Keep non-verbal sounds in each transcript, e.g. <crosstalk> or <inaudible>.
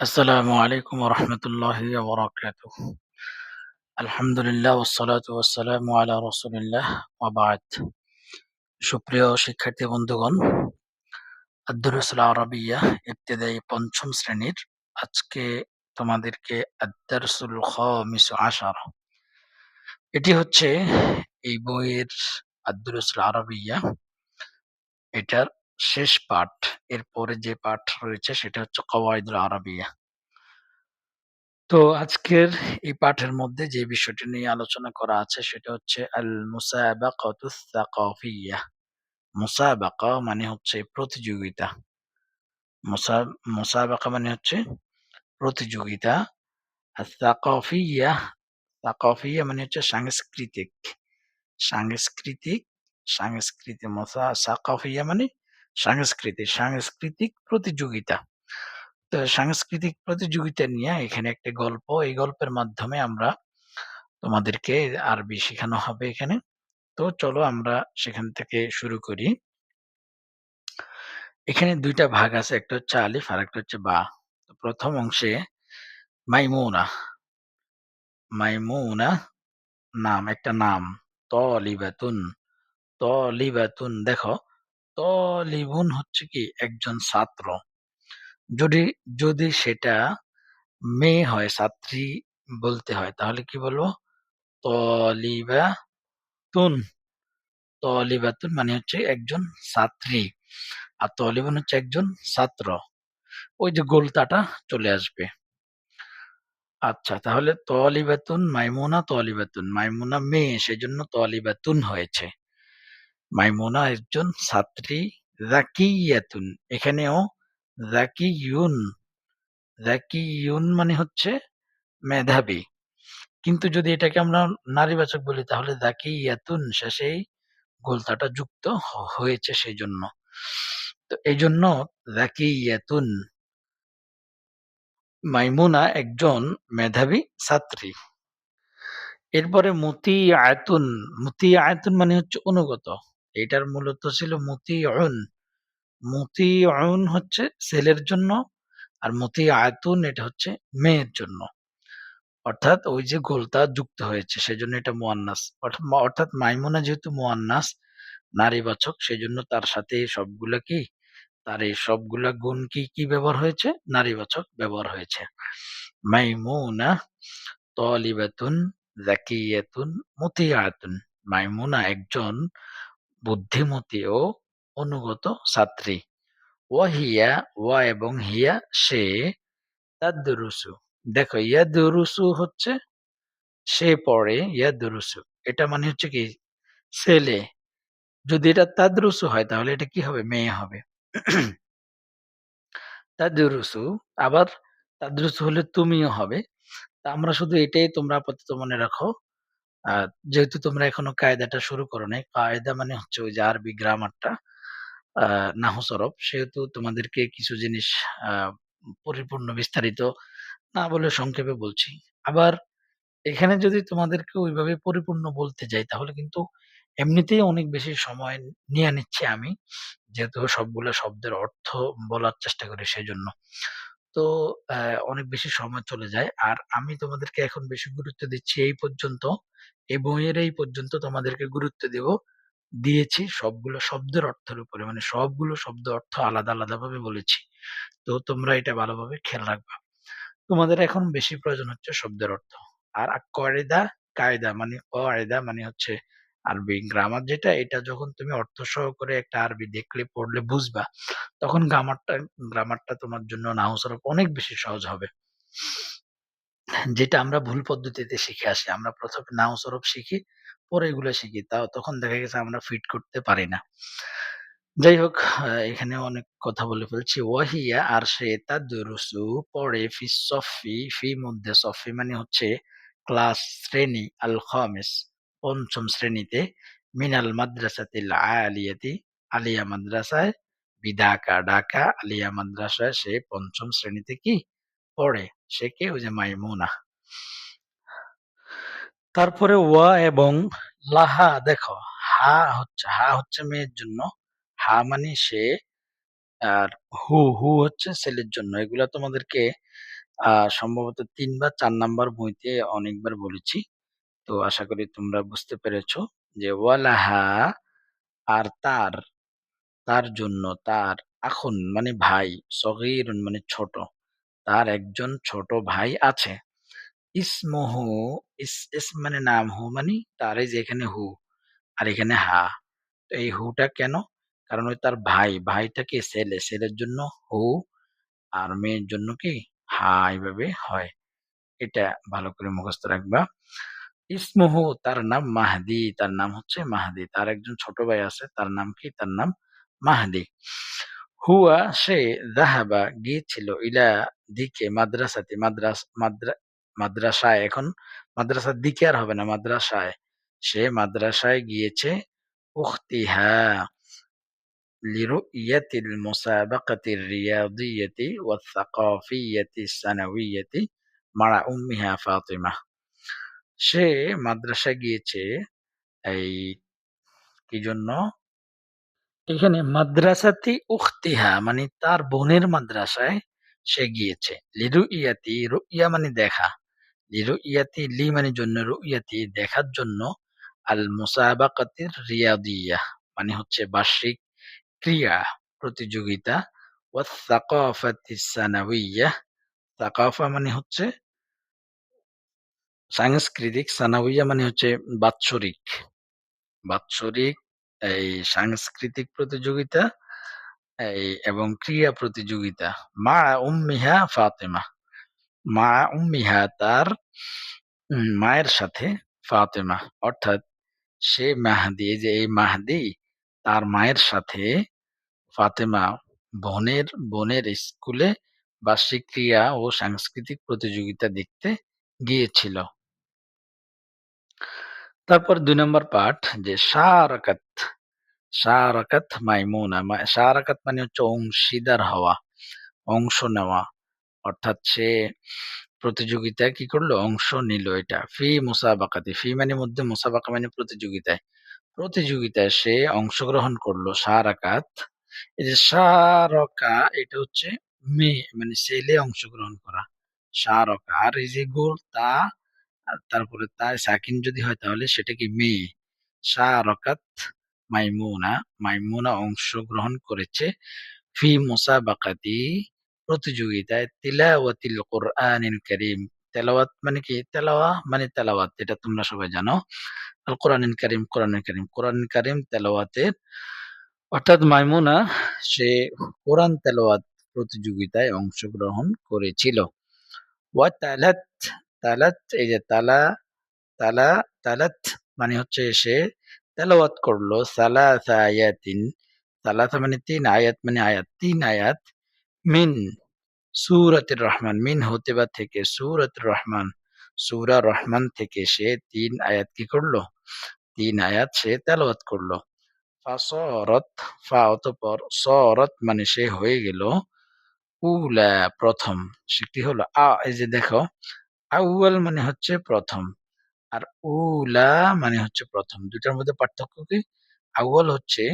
আসসালামু আলাইকুম রহমতুল্লাহি ওবরাকাতুহ। আলহামদুলিল্লাহ ওসসালাত ওয়াসসালামু আলা রসুলিল্লাহ ওয়াবাদ সুপ্রিয় শিক্ষার্থী বন্ধুগণ আব্দুরসুল আরবিয়া ইবতেদায়ী পঞ্চম শ্রেণির আজকে তোমাদেরকে আদারসুল খামিস আশার। এটি হচ্ছে এই বইয়ের আব্দুরসুল আরবিয়া। এটার শেষ পাঠ এরপরে যে পাঠ রয়েছে সেটা হচ্ছে কওয়াইদুল আরবিয়া। তো আজকের এই পাঠের মধ্যে যে বিষয়টি নিয়ে আলোচনা করা আছে সেটা হচ্ছে আল মুসাবাকাতুস সাকাফিয়া। মুসাবাকা মানে হচ্ছে প্রতিযোগিতা। মুসা, মুসাবাকা মানে হচ্ছে প্রতিযোগিতা। আর সাকাফিয়া সাকাফিয়া মানে হচ্ছে সাংস্কৃতিক। সাংস্কৃতিক সাংস্কৃতিক মুসা, সাকাফিয়া মানে সাংস্কৃতিক সাংস্কৃতিক প্রতিযোগিতা। তো সাংস্কৃতিক প্রতিযোগিতা নিয়ে এখানে একটা গল্প, এই গল্পের মাধ্যমে আমরা তোমাদেরকে আরবি শেখানো হবে এখানে। তো চলো আমরা সেখান থেকে শুরু করি। এখানে দুইটা ভাগ আছে, একটা হচ্ছে আলিফ আর একটা হচ্ছে বা। প্রথম অংশে মাইমুনা। মাইমুনা নাম, একটা নাম। তলিবাতুন তলিবাতুন, দেখো। তলিবুন হচ্ছে কি একজন ছাত্র। যদি যদি সেটা মেয়ে হয়, ছাত্রী বলতে হয়, তাহলে কি বলব? তলিবাতুন। তলিবাতুন মানে হচ্ছে একজন ছাত্রী। আর তলিবুন হচ্ছে একজন ছাত্র। ওই যে গোলতাটা চলে আসবে। আচ্ছা তাহলে তলিবাতুন মাইমুনা তলিবাতুন মাইমুনা মেয়ে, সেজন্য তলিবাতুন হয়েছে। মাইমুনা একজন ছাত্রী জাকিয়াতুন। এখানেও জাকিয়ুন জাকিয়ুন মানে হচ্ছে মেধাবী। কিন্তু যদি এটাকে আমরা নারীবাচক বলি, তাহলে জাকিয়াতুন শেষেই গোলতাটা যুক্ত হয়েছে সেই জন্য তো এই জন্য জাকিয়াতুন মাইমুনা একজন মেধাবী ছাত্রী। এরপরে মতি আয়তুন মতি আয়তুন মানে হচ্ছে অনুগত। এটার মূলত ছিল মতি অয়ন মতি অয়ন হচ্ছে ছেলের জন্য আর মতি আয়তুন এটা হচ্ছে মেয়ের জন্য। অর্থাৎ ওই যে গোলতা যুক্ত হয়েছে, সেজন্য এটা মোয়ান্নাস। অর্থাৎ মাইমুনা যেহেতু মোয়ান্নাস, নারীবাচক, সেজন্য তার সাথে সবগুলা কি? তার এই সবগুলা গুণ কি কি ব্যবহার হয়েছে? নারীবাচক ব্যবহার হয়েছে। মাইমুনা তলিবাতুন, জাকিয়াতুন মুতিয়াতুন মাইমুনা একজন বুদ্ধিমতী ও অনুগত ছাত্রী। ও হিয়া ওয়া এবং হিয়া, সে তাদরুসু দেখো, ইয়াদরুসু হচ্ছে সে পড়ে ইয়াদরুসু। এটা মানে হচ্ছে কি, ছেলে। যদি এটা তাদরুসু হয়, তাহলে এটা কি হবে? মেয়ে হবে। তাদরুসু, আবার তাদরুসু হলে তুমিও হবে। তা আমরা শুধু এটাই তোমরা আপাতত মনে রাখো। যেহেতু তোমরা এখনও কায়দাটা শুরু করো নাই কায়দা মানে হচ্ছে ওই যে আরবি গ্রামারটা আহ নাহু সরফ সেহেতু তোমাদেরকে কিছু জিনিস পরিপূর্ণ, বিস্তারিত না বলে সংক্ষেপে বলছি। আবার এখানে যদি তোমাদেরকে ওইভাবে পরিপূর্ণ বলতে যাই, তাহলে কিন্তু এমনিতেই অনেক বেশি সময় নিয়ে নিচ্ছি আমি। যেহেতু সবগুলো শব্দের অর্থ বলার চেষ্টা করি সেজন্য। তো অনেক বেশি সময় চলে যায়। আর আমি তোমাদেরকে এখন বেশি গুরুত্ব দিচ্ছি এই পর্যন্ত। এই বইয়ের এই পর্যন্ত তোমাদেরকে গুরুত্ব দেব। দিয়েছি সবগুলো শব্দের অর্থের উপরে মানে সবগুলো শব্দ অর্থ আলাদা আলাদা ভাবে বলেছি। তো তোমরা এটা ভালোভাবে খেয়াল রাখবা। তোমাদের এখন বেশি প্রয়োজন হচ্ছে শব্দের অর্থ। আর কয়দা, কায়দা মানে কয়দা মানে হচ্ছে আরবি গ্রামার যেটা, এটা যখন তুমি অর্থ সহকারে একটা আরবি দেখলে, পড়লে বুঝবা, তখন গ্রামারটা গ্রামারটা তোমার জন্য নাহু সরফ অনেক বেশি সহজ হবে। যেটা আমরা ভুল পদ্ধতিতে শিখে আসি। আমরা প্রথমে নাহু সরফ শিখি, পরে এগুলো শিখি। তাও তখন দেখা গেছে আমরা ফিট করতে পারি না। যাই হোক এখানে অনেক কথা বলে ফেলছি। ওয়াহিয়া আর সে তাদরুসু পড়ে ফি সফি, ফি মধ্যে সফি মানে হচ্ছে ক্লাস শ্রেণি আল খামিস পঞ্চম শ্রেণীতে মিনাল মাদ্রাসাতিল আলিয়াতি আলিয়া মাদ্রাসায় বিদাকা ঢাকা আলিয়া মাদ্রাসায় সে পঞ্চম শ্রেণীতে কি পড়ে সে কে ওই যে মাইমুনা তারপরে ওয়া এবং লাহা দেখো হা হচ্ছে হা হচ্ছে মেয়ের জন্য হা মানে সে আর হু, হু হচ্ছে ছেলের জন্য। এগুলা তোমাদেরকে সম্ভবত ৩ বা ৪ নাম্বার বইতে অনেকবার বলেছি। তো আশা করি তোমরা বুঝতে পেরেছ যে ওয়ালাহা আর তার, তার জন্য তার আখুন মানে ভাই, সগীরুন মানে ছোট। তার একজন ছোট ভাই আছে। ইসমুহু ইস ইসম মানে নাম, হু মানে তার এই যে এখানে হু আর এখানে হা। তো এই হুটা কেন? কারণ ওই তার ভাই, ভাইটা কি ছেলে, ছেলের জন্য হু আর মেয়ের জন্য কি হা এভাবে হয়। এটা ভালো করে মুখস্থ রাখবা। ইসমুহু তার নাম মাহদি, তার নাম হচ্ছে মাহদি। তার একজন ছোট ভাই আছে, তার নাম কি? তার নাম মাহদি। হুয়া সে যাহাবা গিয়েছিল ইলা দিকে মাদ্রাসাতে মাদ্রাস মাদ্রা মাদ্রাসায় এখন মাদ্রাসার দিকে আর হবে না মাদ্রাসায়। সে মাদ্রাসায় গিয়েছে উখতিহা لرؤية المسابقة الرياضية والثقافية السنوية مع أمها فاطمة সে মাদ্রাসায় গিয়েছে। এই কি জন্য? এখানে মাদ্রাসাতি উখতিহা মানে তার বোনের মাদ্রাসায় সে গিয়েছে। লিরু ইয়াতি রুইয়া মানে দেখা। লিরু ইয়াতি লি মানে জন্য, রুইয়াতি দেখার জন্য। আল মুসাবাকাতির রিয়াদিয়া মানে হচ্ছে বার্ষিক ক্রিয়া, প্রতিযোগিতা। ওয়াসাকাফাতি সানাউইয়া, সাকাফা মানে হচ্ছে সাংস্কৃতিক সানাউইয়া মানে হচ্ছে বাৎসরিক। বাৎসরিক এই সাংস্কৃতিক প্রতিযোগিতা, এই এবং ক্রিয়া প্রতিযোগিতা। মা উম্মিহা ফাতেমা। মা উম্মিহা তার মায়ের সাথে ফাতেমা। অর্থাৎ সে মাহদি যে এই মাহদি তার মায়ের সাথে ফাতেমা বোনের বোনের স্কুলে বার্ষিক ক্রিয়া ও সাংস্কৃতিক প্রতিযোগিতা দেখতে গিয়েছিল। তারপর দুই নম্বর পাঠ, যে শারাকাত শারাকাত মাইমুনা শারাকাত মানে হচ্ছে অংশীদার হওয়া, অংশ নেওয়া। অর্থাৎ সে প্রতিযোগিতায় কি করল? অংশ নিল এটা। ফি মুসাবাকাতে, ফি মানে মধ্যে, মুসাবাকা মানে প্রতিযোগিতায়। প্রতিযোগিতায় সে অংশগ্রহণ করল শারাকাত এই যে সারকা, এটা হচ্ছে মেয়ে মানে ছেলে অংশগ্রহণ করা। সারকা, আর এই যে গোল, তা তারপরে তা সাকিন যদি হয় তাহলে সেটা কি মেয়ে সারকাত মাইমুনা মাইমুনা অংশগ্রহণ করেছে ফি মুসাবাকাতি প্রতিযোগিতায় তিলাওয়াতিল কোরআনিল কারীম। তেলাওয়াত মানে কি? তেলাওয়া মানে তেলাওয়াত, এটা তোমরা সবাই জানো। আল কোরআনিল কারীম, কোরআনুল কারীম। কোরআনুল কারীম তেলাওয়াতের, অর্থাৎ মাইমুনা সে কোরআন তেলাওয়াত প্রতিযোগিতায় অংশগ্রহণ করেছিল। ওয়া তালাত তালাত, এই যে তালা তালা, তালাত মানে হচ্ছে সে তেলাওয়াত করল। সালাসা আয়াতিন, সালাসা মানে তিন আয়াত মানে আয়াত, তিন আয়াত মিন সুরাতের রহমান, মিন হতে বা থেকে সুরাত রহমান, সুরা রহমান থেকে সে তিন আয়াত কি করল? তিন আয়াত সে তেলাওয়াত করল। ফাসরত ফা অতঃপর সরত মানে সে হয়ে গেল। উলা প্রথম, সে কি হলো? আ, এই যে দেখো আউয়াল মানে হচ্ছে প্রথম আর উলা মানে হচ্ছে প্রথম। দুটার মধ্যে পার্থক্য কি? আউয়াল হচ্ছে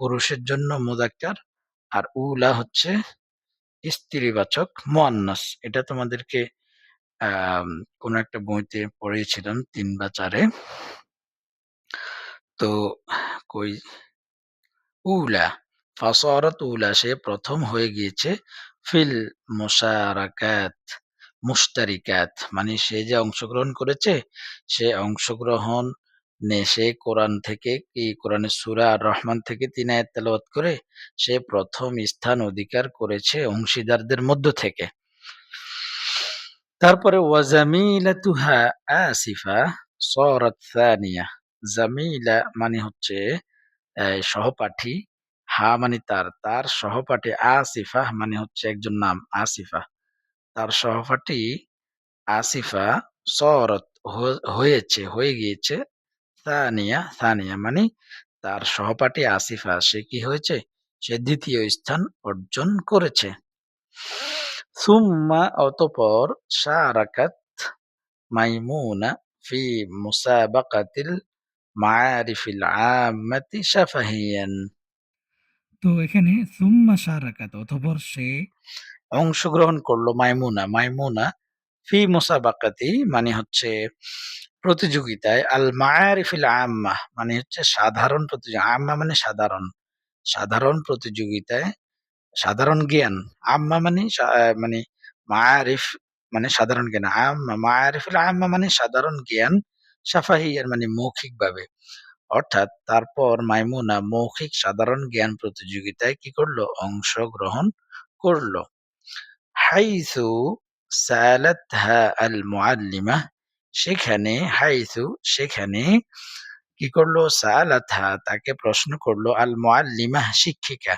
পুরুষের জন্য মুদাক্কার আর উলা হচ্ছে স্ত্রীবাচক, মোয়ান্নাস। এটা তোমাদেরকে কোন একটা বইতে পড়িয়েছিলাম তিন বা চারে। তো কই? উলা, ফাসারাত উলা, সে প্রথম হয়ে গিয়েছে ফিল মুশারাকাত। মুশতারিকাত মানে সে যে অংশগ্রহণ করেছে, সে অংশগ্রহণ নে, সে কোরআন থেকে কি, কোরআনের সূরা আর রহমান থেকে তিন আয়াত তেলাওয়াত করে, সে প্রথম স্থান অধিকার করেছে অংশীদারদের মধ্য থেকে। তারপরে ওয়াজামিলাতুহা আসিফা সরাত সানিয়া। জামিলা মানে হচ্ছে সহপাঠী, হা মানে তার তার সহপাঠী আসিফা মানে হচ্ছে একজন নাম, আসিফা। তার সহপাঠী আসিফা সরত হয়েছে, হয়ে গিয়েছে। সানিয়া সানিয়া মানে তার সহপাঠী আসিফা। সে কি হয়েছে? সে দ্বিতীয় স্থান অর্জন করেছে। সুম্মা অতপর শারাকাত মাইমুনা ফি মুসাবাকাতিল মায়ারিফিল আম্মাতি শাফাহিয়ান। তো এখানে সুম্মা শারাকাত, অতঃপর সে অংশগ্রহণ করল মাইমুনা। মাইমুনা ফি মুসাবাকাতি মানে হচ্ছে প্রতিযোগিতায় আল মায়ারিফিল আম্মা মানে হচ্ছে সাধারণ প্রতিযোগিতা আম্মা মানে সাধারণ। সাধারণ প্রতিযোগিতায় সাধারণ জ্ঞান। আম্মা মানে মানে মায়ারিফ মানে সাধারণ জ্ঞান। আম্মা মায়ারিফিল আম্মা মানে সাধারণ জ্ঞান সাফাহিয়ার মানে মৌখিক ভাবে অর্থাৎ তারপর মাইমুনা মৌখিক সাধারণ জ্ঞান প্রতিযোগিতায় কি করল? অংশগ্রহণ করল। হাইসু সালাতহা আল মুআল্লিমা সেখানে, হাইসু সেখানে কি করল? সালাতহা তাকে প্রশ্ন করল আল মুআল্লিমা শিক্ষিকা?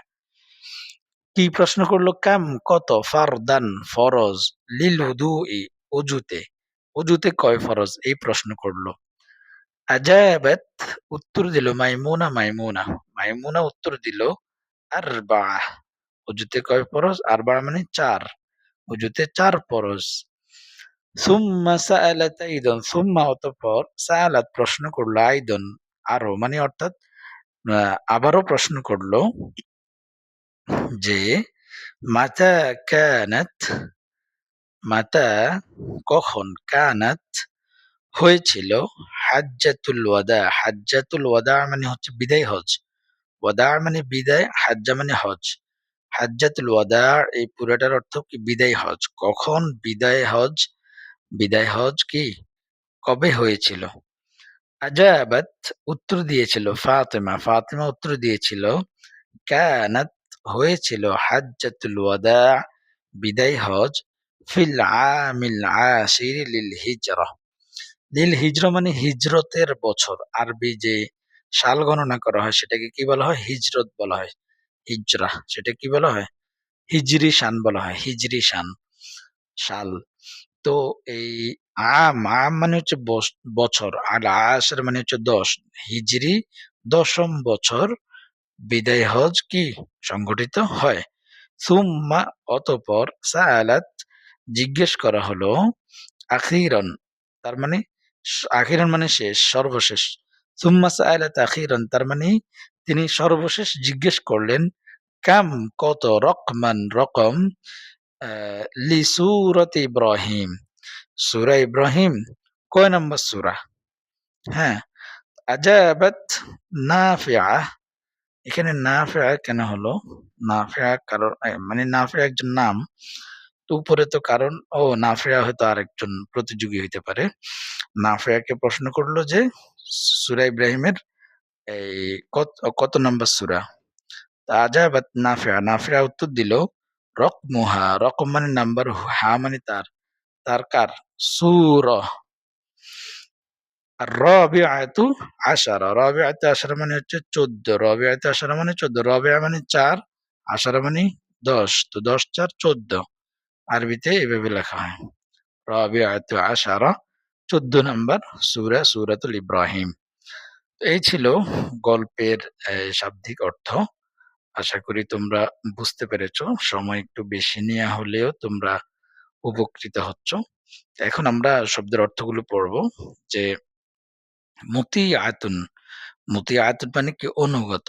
কি প্রশ্ন করল? কাম কত ফারদান ফরজ লিল উদুই অজুতে অজুতে কয় ফরজ? এই প্রশ্ন করল। আজাবাত। উত্তর দিল, মাইমুনা মাইমুনা। মাইমুনা উত্তর দিল আরবা অজুতে কয় ফরজ? আরবা মানে চার। অজুতে চার ফরজ সুম্মা সাআলাত আইদান, সুম্মা অতঃপর সাআলাত প্রশ্ন করল আইদন আরও মানে অর্থাৎ আবারও প্রশ্ন করল যে, মাতা কানাত, মাতা কখন কানাত হয়েছিল? হাজ্জাতুল ওয়াদা হাজ্জাতুল ওয়াদা মানে হচ্ছে বিদায় হজ। ওয়াদা মানে বিদায়, হাজ্জা মানে হজ। হাজ্জাতুল ওয়াদা, এই পুরোটার অর্থ কি? বিদায় হজ। কখন বিদায় হজ? বিদায় হজ কি? কবে হয়েছিল? আজাবাত উত্তর দিয়েছিল ফাতেমা। ফাতেমা উত্তর দিয়েছিল, কানাত হয়েছিল হাজ্জাতুল ওয়াদা, বিদায় হজ, ফিল আমিল আশির লিল হিজরা। লিল হিজরা মানে হিজরতের বছর। আরবি যে সাল গণনা করা হয়, সেটাকে কি বলা হয়? হিজরত বলা হয়। হিজরা, সেটা কি বলা হয়? হিজরি শান বলা হয়, হিজরি শান সাল তো এই আম আম মানে হচ্ছে বছর, আর আশের মানে হচ্ছে দশ। হিজরি দশম বছর বিদায় হজ কি সংগঠিত হয়? সুম্মা অতপর সাআলাত জিজ্ঞেস করা হলো, আখিরন, তার মানে আখিরন মানে শেষ, সর্বশেষ। সুম্মা সাআলাত আখিরন, তার মানে তিনি সর্বশেষ জিজ্ঞেস করলেন কাম কত রকমান রকম? আহ, লি ইব্রাহিম। সূরা ইব্রাহিম কয় নম্বর সূরা? হ্যাঁ আজাবাত নাফিআ। এখানে নাফিআ কেন হলো? নাফিআ কারণ মানে নাফিআ একজন নাম। তো উপরে তো কারণ ও নাফিয়া হয়তো আরেকজন প্রতিযোগী হইতে পারে। নাফিয়াকে প্রশ্ন করল যে সূরা ইব্রাহিমের এই কত কত নম্বর সূরা? আজাবাত নাফিয়া নাফিয়া উত্তর দিল রকমুহা রকম মানে নাম্বার, হা মানে তার তার কার? সুর। আর রবিআতু আশারা রবিআতু আশারা মানে হচ্ছে চোদ্দ, রবিআতু আশারা মানে চোদ্দ, রবিআ মানে চার, আশারা মানে দশ, তো দশ, চার, চোদ্দ। আরবিতে এভাবে লেখা হয়। রবিআতু আশারা, চোদ্দ নম্বর সুরা, সুরাতুল ইব্রাহিম। তো এই ছিল গল্পের শাব্দিক অর্থ। আশা করি তোমরা বুঝতে পেরেছ। সময় একটু বেশি নেওয়া হলেও তোমরা উপকৃত হচ্ছ। এখন আমরা শব্দের অর্থগুলো পড়ব। যে মতি আয়তুন মতি আয়তুন মানে কি? অনুগত।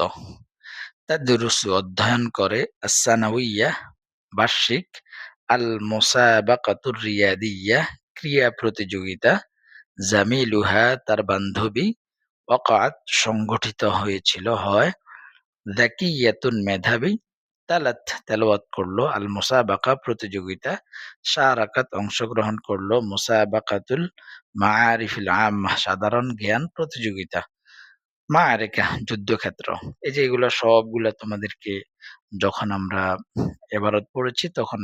তাদরুসু অধ্যয়ন করে আসানাউইয়া বার্ষিক আল মোসাবাকাতুর রিয়াদিয়া ক্রিয়া প্রতিযোগিতা জামিলুহা তার বান্ধবী ওয়াকাত সংগঠিত হয়েছিল, হয় জাকিয়াতুন মেধাবী তালাত তেলাওয়াত করল, আল মুসাবাকা প্রতিযোগিতা শারাকাত অংশগ্রহণ করল, মুসাবাকাতুল মাআরিফিল আম্মাহ সাধারণ জ্ঞান প্রতিযোগিতা, মাআরিকা যুদ্ধক্ষেত্র। এই যে এগুলো সবগুলা তোমাদেরকে যখন আমরা এবারত পড়েছি, তখন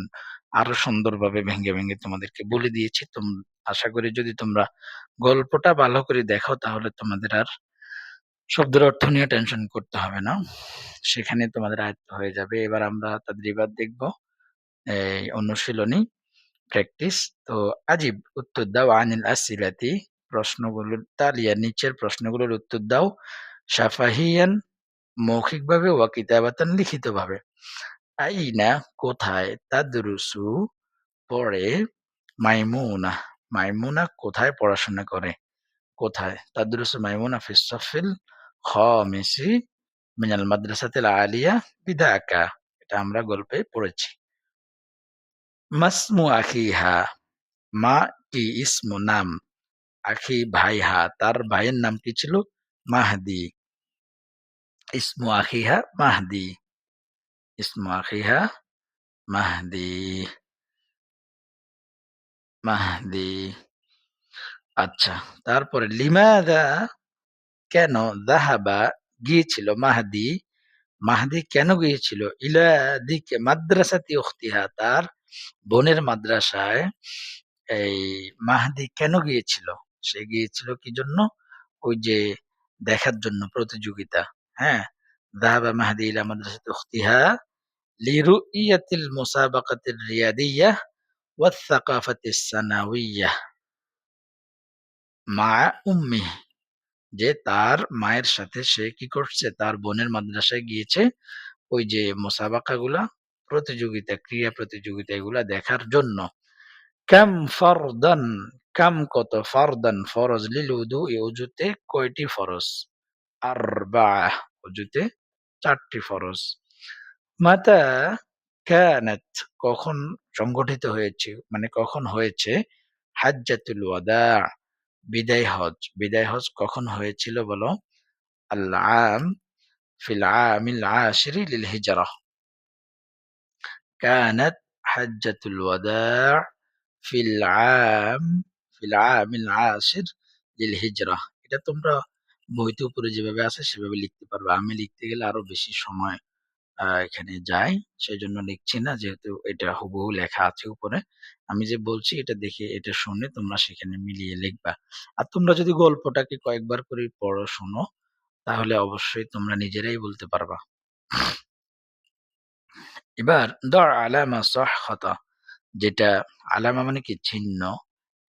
আরও সুন্দরভাবে ভেঙে ভেঙে তোমাদেরকে বলে দিয়েছি আশা করি যদি তোমরা গল্পটা ভালো করে দেখো, তাহলে তোমাদের আর শব্দের অর্থ নিয়ে টেনশন করতে হবে না। সেখানে তোমাদের আয়ত্ত হয়ে যাবে। এবার আমরা তাদের এবার দেখব, এই অনুশীলনী প্র্যাকটিস তো আজিব, উত্তর দাও, আনিল আসিলাতি প্রশ্নগুলোর তালিয়া নিচের প্রশ্নগুলোর উত্তর দাও। সাফাহিয়ান মৌখিকভাবে ওয়া কিতাবাতান লিখিতভাবে। আইনা কোথায় তাদরুসু পড়ে মাইমুনা মাইমুনা কোথায় পড়াশোনা করে? কোথায়? তাদরুসু মাইমুনা ফিস খ খামিসি মিনাল মাদ্রাসাতিল আলিয়া বিদাকা। এটা আমরা গল্পে পড়েছি। মাসমু আখিহা, মা কি ইসমু নাম? আখি ভাইহা, তার ভাইয়ের নাম কি ছিল? মাহদি। ইসমু আখিহা, মাহদি। ইসমু আখিহা, মাহদি। মাহদি আচ্ছা তারপরে লিমাদা কেন দাহাবা গিয়েছিল মাহদি মাহদি কেন গিয়েছিল? ইলা দিকে মাদ্রাসাতি উখতিহা তার বোনের মাদ্রাসায় এই মাহদি কেন গিয়েছিল? সে গিয়েছিল কি জন্য? ওই যে দেখার জন্য প্রতিযোগিতা হ্যাঁ? দাহাবা মাহদি ইলা মাদ্রাসাতি উখতিহা লিরুইয়াতিল মুসাবাকাতির রিয়াদিয়াহ والثقافة السنوية মা উম্মি যে তার মায়ের সাথে সে কি করছে তার বোনের মাদ্রাসায় গিয়েছে ওই যে মোসাবাকা গুলা প্রতিযোগিতা ক্রিয়া প্রতিযোগিতা এগুলা দেখার জন্য কাম ফরদান কাম কত ফরদান ফরজ লিল উদু এই উজুতে কয়টি ফরজ আর বা উজুতে চারটি ফরজ মাতা ক্যানাত কখন সংগঠিত হয়েছে মানে কখন হয়েছে? হাজ্জাতুল ওয়াদা, বিদায় হজ। বিদায় হজ কখন হয়েছিল বলো? আল্লাহ আম ফিল আমিল আশরি লিল হিজরা। কানাত হাজ্জাতুল ওয়াদা, ফিল আম, ফিল আমিল আশির লিল হিজরা। এটা তোমরা বইতে উপরে যেভাবে আছে সেভাবে লিখতে পারবে। আমি লিখতে গেলে আরও বেশি সময় আহ, এখানে যায়। সেই জন্য লিখছি না যেহেতু এটা হুবহু লেখা আছে উপরে। আমি যে বলছি এটা দেখে এটা শুনে তোমরা সেখানে মিলিয়ে লিখবা। আর তোমরা যদি গল্পটাকে কয়েকবার করে পড়ো শোনো তাহলে অবশ্যই তোমরা নিজেরাই বলতে পারবা। এবার দর আলামা সহ খতা যেটা আলামা মানে কি চিহ্ন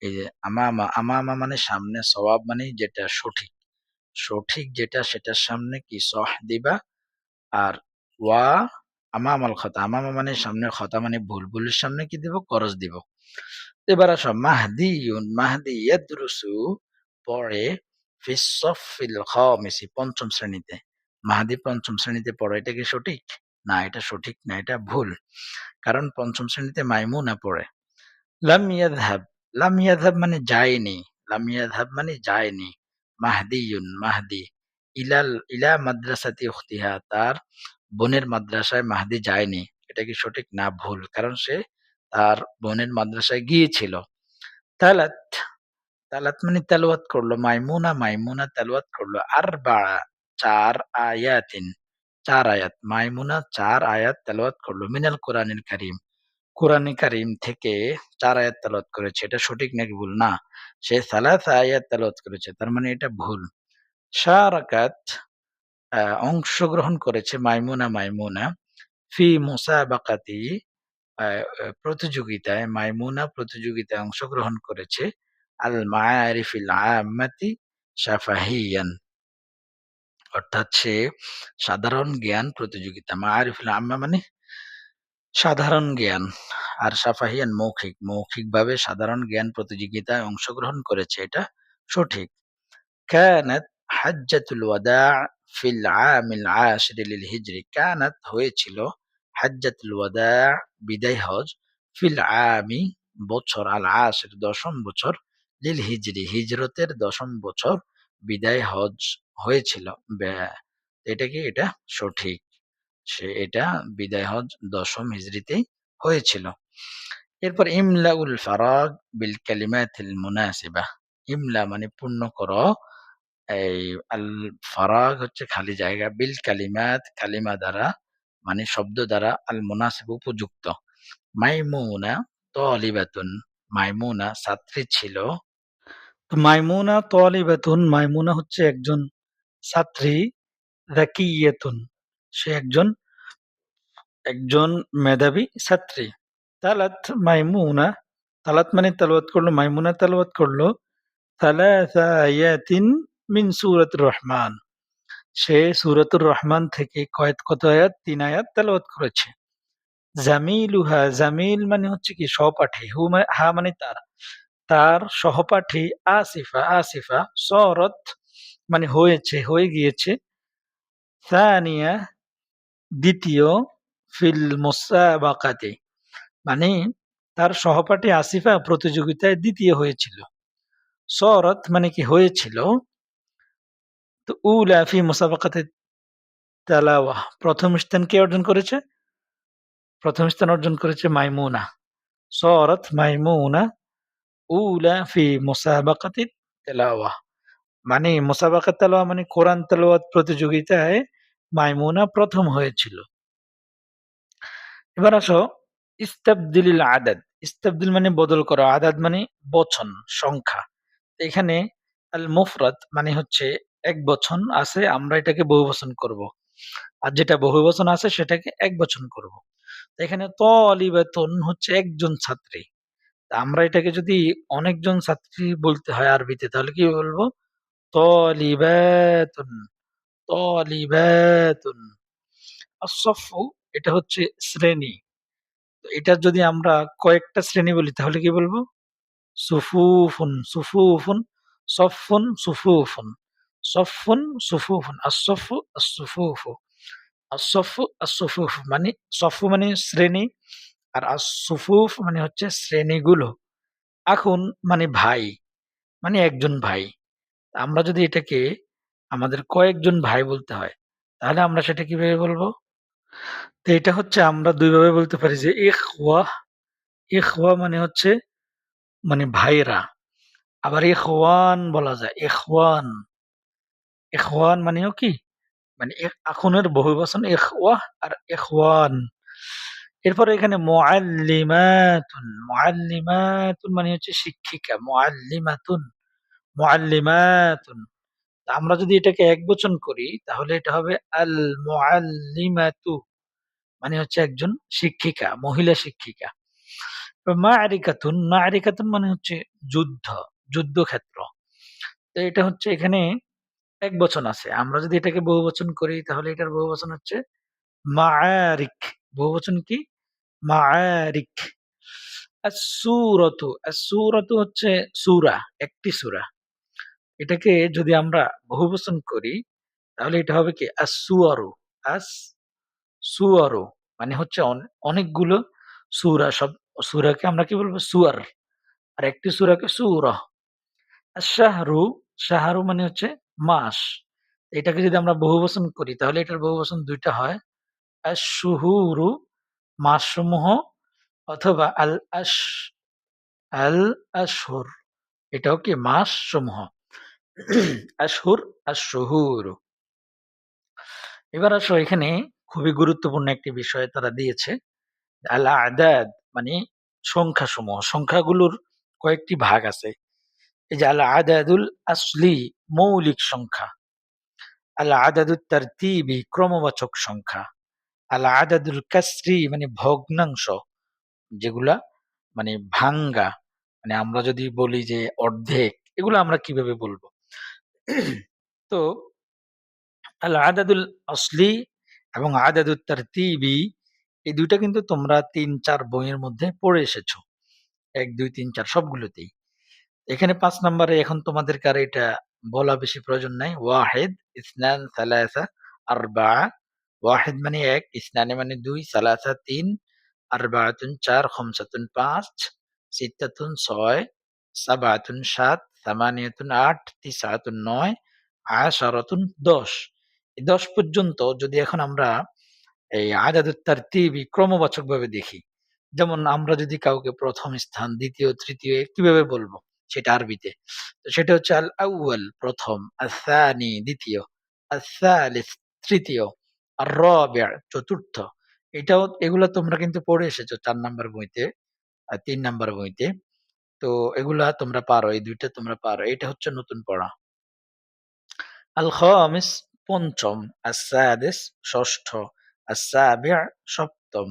এই যে আমামা আমামা মানে সামনে সওয়াব মানে যেটা সঠিক। সঠিক যেটা সেটার সামনে কি সহ দিবা? আর ওয়া আমামাল খতা। আমামা মানে সামনে, খতা মানে ভুল ভুলের সামনে কি দিব? করজ দিব। এবার আসো, মাহদিউন মাহদি ইয়াদরুসু পড়ে ফিসফিল খামিসি পঞ্চম শ্রেণীতে। মাহাদি পঞ্চম শ্রেণীতে পড়ে, এটা কি সঠিক? না, এটা সঠিক না, এটা ভুল। কারণ পঞ্চম শ্রেণীতে মাইমুনা পড়ে। লাম ইয়াদহাব লাম ইয়াদহাব মানে যায়নি। লাম ইয়াদহাব মানে যায়নি। মাহদিউন, মাহদি। ইলাল, ইলা মাদ্রাসাতি উখতিহা, তার বোনের মাদ্রাসায় মাহদি যায়নি, এটা কি সঠিক? না, ভুল। কারণ সে তার বোনের মাদ্রাসায় গিয়েছিল। তালাত তালাত মানে তেলাওয়াত করল, মাইমুনা মাইমুনা তেলাওয়াত করল। আর বাড়া চার আয়াতিন, চার আয়াত, মাইমুনা চার আয়াত তেলাওয়াত করল। মিনাল কোরআনিল কারিম কোরআনে কারিম থেকে চার আয়াত তেলাওয়াত করেছে। এটা সঠিক নাকি ভুল? না, সে সালাত আয়াত তেলাওয়াত করেছে। তার মানে এটা ভুল। শারাকাত আহ, অংশগ্রহণ করেছে মাইমুনা মাইমুনা ফি মুসাবাকাতি আহ, আহ, প্রতিযোগিতায় মাইমুনা প্রতিযোগিতায় অংশগ্রহণ করেছে আল মায়ারিফিল আম্মাতি সাফাহিয়ান অর্থাৎ সে সাধারণ জ্ঞান প্রতিযোগিতা মায়ারিফিল আম্মা মানে সাধারণ জ্ঞান আর সাফাহিয়ান মৌখিক মৌখিকভাবে সাধারণ জ্ঞান প্রতিযোগিতায় অংশগ্রহণ করেছে এটা সঠিক كانت হাজ্জাতুল ওয়াদা ফিল আমিল লিল হিজরি। কানাত হয়েছিল হাজ্জাতুল ওয়াদা, বিদায় হজ। ফিল আমি বছর, আল আশর দশম বছর লিল হিজরি। হিজরতের দশম বছর বিদায় হজ হয়েছিল। এটা কি? এটা সঠিক। সে, এটা বিদায় হজ দশম হিজরিতেই হয়েছিল। এরপর ইমলা উল ফারাগ বিল কালিমাতিল মুনাসিবা। ইমলা মানে পূর্ণ করো এই আল ফারাগ হচ্ছে খালি জায়গা। বিল কালিমাত, কালিমা দ্বারা মানে শব্দ দ্বারা আল মুনাসিব উপযুক্ত। মাইমুনা তলিবাতুন, মাইমুনা ছাত্রী ছিল। তো মাইমুনা তলিবাতুন, মাইমুনা হচ্ছে একজন ছাত্রী জাকিয়াতুন সে একজন একজন মেধাবী ছাত্রী। তালাত মাইমুনা, তালাত মানে তালাওয়াত করল, মাইমুনা তালাওয়াত করল। আয়াতিন মিন সূরাতুর রহমান। সে সূরাতুর রহমান থেকে কয়েক কত আয়াত? তিন আয়াত তেলাওয়াত করেছে। জামিলুহা, জামিল মানে হচ্ছে কি সহপাঠী, হু মানে হা মানে তার। তার সহপাঠী আসিফা আসিফা সরত মানে হয়েছে, হয়ে গিয়েছে। সানিয়া দ্বিতীয় ফিল মোসাবাকাতে মানে তার সহপাঠী আসিফা প্রতিযোগিতায় দ্বিতীয় হয়েছিল। সরত মানে কি হয়েছিল? তো উলা ফি তালাওয়া প্রথম স্থান কে অর্জন করেছে? প্রথম স্থান অর্জন করেছে মাইমুনা। সরত মাইমুনা, উলা ফি মুসাবাকাতে তেলাওয়া মানে মুসাবাকাত তেলাওয়া মানে কোরআন তেলাওয়াত প্রতিযোগিতায় মাইমুনা প্রথম হয়েছিল। এবার আসো, ইস্তাবদিলিল আদাদ। ইস্তাবদিল মানে বদল করা। আদাদ মানে বচন, সংখ্যা। এখানে আল মুফরাদ মানে হচ্ছে এক বচন আছে, আমরা এটাকে বহু বচন করব। আর যেটা বহু বচন আছে, সেটাকে এক বচন করব। এখানে তলিবাতুন হচ্ছে একজন ছাত্রী। আমরা এটাকে যদি অনেকজন ছাত্রী বলতে হয় আরবিতে, তাহলে কি বলব? তলিবাতুন তলিবাতুন এটা হচ্ছে শ্রেণি। এটা যদি আমরা কয়েকটা শ্রেণি বলি, তাহলে কি বলব? সুফুফুন সুফুফুন সফুন সুফুফুন। সফুন সুফুফুন আসফু আসুফুফু আসফু আসুফুফ মানে সফু মানে শ্রেণি আর আসুফুফ মানে হচ্ছে শ্রেণীগুলো। এখন মানে ভাই মানে একজন ভাই। আমরা যদি এটাকে আমাদের কয়েকজন ভাই বলতে হয়, তাহলে আমরা সেটা কীভাবে বলব? তো এটা হচ্ছে আমরা দুইভাবে বলতে পারি যে ইখওয়া ইখওয়া মানে হচ্ছে মানে ভাইরা আবার ইখওয়ান বলা যায়, ইখওয়ান। ইখওয়ান মানেও কি? মানে এখ- এখনের বহুবচন ইখওয়া আর ইখওয়ান এরপরে এখানে মুআল্লিমাতুন মুআল্লিমাতুন মানে হচ্ছে শিক্ষিকা মোয়াল্লিমাতুন মুআল্লিমাতুন। তা আমরা যদি এটাকে একবচন করি, তাহলে এটা হবে আল মুআল্লিমাতু মানে হচ্ছে একজন শিক্ষিকা, মহিলা শিক্ষিকা। মারিকাতুন মারিকাতুন মানে হচ্ছে যুদ্ধ, যুদ্ধক্ষেত্র। তো এটা হচ্ছে এখানে এক বচন আছে। আমরা যদি এটাকে বহুবচন করি, তাহলে এটার বহুবচন হচ্ছে মাআরিক। বহুবচন কি? মাআরিক। আসুরতু আসুরতু হচ্ছে সূরা, একটি সূরা। এটাকে যদি আমরা বহুবচন করি, তাহলে এটা হবে কি? আসুয়ারু আস সুয়ারু মানে হচ্ছে অন- অনেকগুলো সূরা। সব সূরাকে আমরা কি বলব? সুয়ার। আর একটি সূরাকে সূরা। শাহরু শাহরু মানে হচ্ছে মাস। এটাকে যদি আমরা বহু বহুবচন করি, তাহলে এটার বহু বহুবচন দুইটা হয়। আশ-শুহুরু মাসসমূহ অথবা আল আশ আল আশহুর এটাও কি মাস সমূহ আশহুর, আশ-শুহুর। এবার আসো এখানে খুবই গুরুত্বপূর্ণ একটি বিষয় তারা দিয়েছে। আল আদাদ মানে সংখ্যা সমূহ সংখ্যাগুলোর কয়েকটি ভাগ আছে। এই যে আল আদাদুল আসলি মৌলিক সংখ্যা। আল আদাদুল তারতিবি ক্রমবাচক সংখ্যা। আল আদাদুল কাসরি মানে ভগ্নাংশ, যেগুলা মানে ভাঙ্গা। মানে আমরা যদি বলি যে অর্ধেক, এগুলো আমরা কীভাবে বলব? তো আল আদাদুল আসলি এবং আদাদুল তারতিবি, এই দুইটা কিন্তু তোমরা তিন চার বইয়ের মধ্যে পড়ে এসেছ। এক, দুই, তিন, চার সবগুলোতেই। এখানে পাঁচ নম্বরে এখন তোমাদের কার এটা বলা বেশি প্রয়োজন নাই। ওয়াহেদ, ইসনান, সালাসা আর বা ওয়াহেদ মানে এক, ইসনানে মানে দুই, সালাসা তিন আরবাতুন চার, খমসাতুন পাঁচ, সিত্তাতুন ছয় সাবাতুন সাত, সামানিয়াতুন আট, তিসাতুন নয়, আশারাতুন দশ। এই দশ পর্যন্ত যদি এখন আমরা এই আদাদুত তারতিবি ক্রমবাচক ভাবে দেখি, যেমন আমরা যদি কাউকে প্রথম স্থান, দ্বিতীয়, তৃতীয়, কীভাবে বলব? সেটা আরবিতে। তো সেটা হচ্ছে আল আউয়াল প্রথম, আসানি দ্বিতীয়, আসালিস তৃতীয় আর রবিআ চতুর্থ। এটাও, এগুলো তোমরা কিন্তু পড়ে এসেছ চার নাম্বার বইতে আর তিন নাম্বার বইতে। তো এগুলা তোমরা পারো, এই দুইটা তোমরা পারো। এটা হচ্ছে নতুন পড়া। আল খামিস পঞ্চম, আসাদিস ষষ্ঠ আসাবিআ সপ্তম,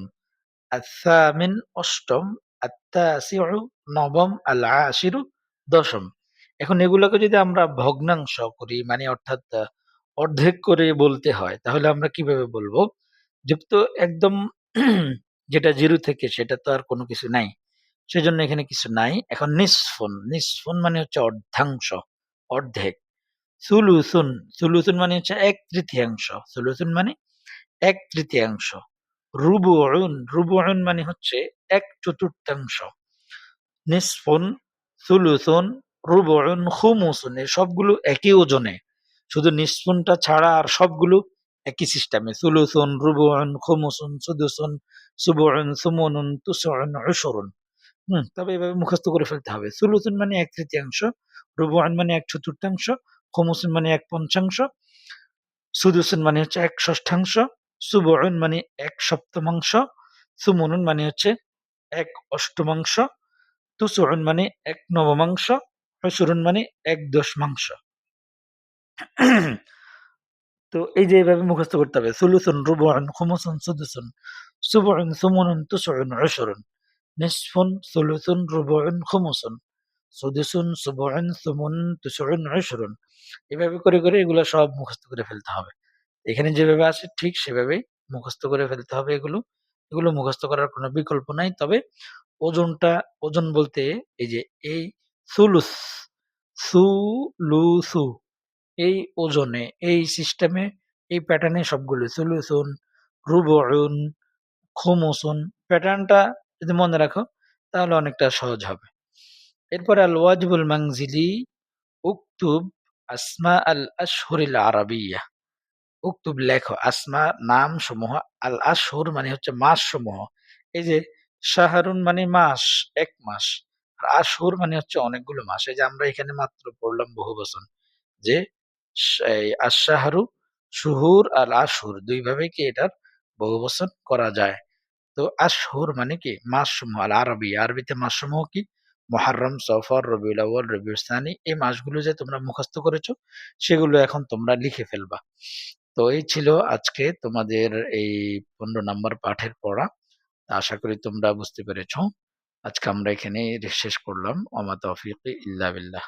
আসামিন অষ্টম, আত্তাসিউ নবম, আল আশিরু দশম। এখন এগুলোকে যদি আমরা ভগ্নাংশ করি মানে অর্থাৎ অর্ধেক করে বলতে হয় তাহলে আমরা কীভাবে বলব? যুক্ত একদম <clears throat> যেটা জিরো থেকে সেটা তো আর কোনো কিছু নাই। সেজন্য এখানে কিছু নাই। এখন নিসফুন নিসফুন মানে হচ্ছে অর্ধাংশ অর্ধেক। সুলুসুন, সুলুসুন মানে হচ্ছে ১/৩ সুলুসুন মানে এক তৃতীয়াংশ। ১/৩ রুবুউন, রুবুউন মানে হচ্ছে ১/৪ নিসফুন, সুলুসুন, রুবুউন, খুমুসুন সবগুলো একই ওজনে। শুধু নিসফুনটা ছাড়া আর সবগুলো একই সিস্টেমে। সুলুসুন, রুবুউন, খুমুসুন, সুদুসুন, সুবুউন, সুমুনুন, তুসউন, উশরুন। হুম? তবে এভাবে মুখস্থ করে ফেলতে হবে। সুলুসুন মানে ১/৩, রুবুউন মানে ১/৪, খুমুসুন মানে ১/৫, সুদুসুন মানে হচ্ছে ১/ষষ্ঠাংশ, সুবুউন মানে ১/সপ্তমাংশ, সুমুনুন মানে হচ্ছে ১/অষ্টমাংশ, তুসউন মানে ১/নবমাংশ, উশরুন মানে ১/দশমাংশ। তো এই যে এভাবে মুখস্থ করতে হবে। সুলুসুন, রুবুউন, খুমুসুন, সুদুসুন, সুবুউন, সুমুনুন, তুসউন, উশরুন। নিসফুন, সুলুসুন, রুবুউন, খুমুসুন, সুদুসুন, সুবুউন, সুমুনুন, তুসউন, উশরুন। এভাবে করে, করে এগুলো সব মুখস্থ করে ফেলতে হবে। এখানে যেভাবে আছে ঠিক সেভাবেই মুখস্থ করে ফেলতে হবে এগুলো। এগুলো মুখস্থ করার কোনো বিকল্প নাই। তবে ওজনটা ওজন বলতে এই যে এই সুলুস, সুলুসু এই ওজনে, এই সিস্টেমে, এই প্যাটার্নে সবগুলো সুলুসুন, রুবুউন, খুমুসুন প্যাটার্নটা যদি মনে রাখো তাহলে অনেকটা সহজ হবে। এরপরে আল ওয়াজিবুল মানজিলি উকতুব আসমা আল আশহুরিল আরাবিয়্যাহ। উকতুব লেখো আসমা নাম সমূহ আল আশহুর মানে হচ্ছে মাস সমূহ এই যে শাহরুন মানে মাস, এক মাস। আর আশহুর মানে হচ্ছে অনেকগুলো মাস। এই যে আমরা এখানে মাত্র পড়লাম বহু বহুবচন যে এই আশ-শাহরু শুহুর আল আশহুর ২ ভাবে কি এটার বহু বহুবচন করা যায়। তো আশহুর মানে কি মাস সমূহ আল আরবি আরবিতে মাস সমূহ কি মুহাররম, সফর, রবিউল আউয়াল, রবিউল সানি এই মাসগুলো যে তোমরা মুখস্থ করেছ সেগুলো এখন তোমরা লিখে ফেলবা। তো এই ছিল আজকে তোমাদের এই পনেরো নম্বর পাঠের পড়া। আশা করি তোমরা বুঝতে পেরেছ। আজকে আমরা এখানে শেষ করলাম। অমাত ইল্লা বিল্লাহ।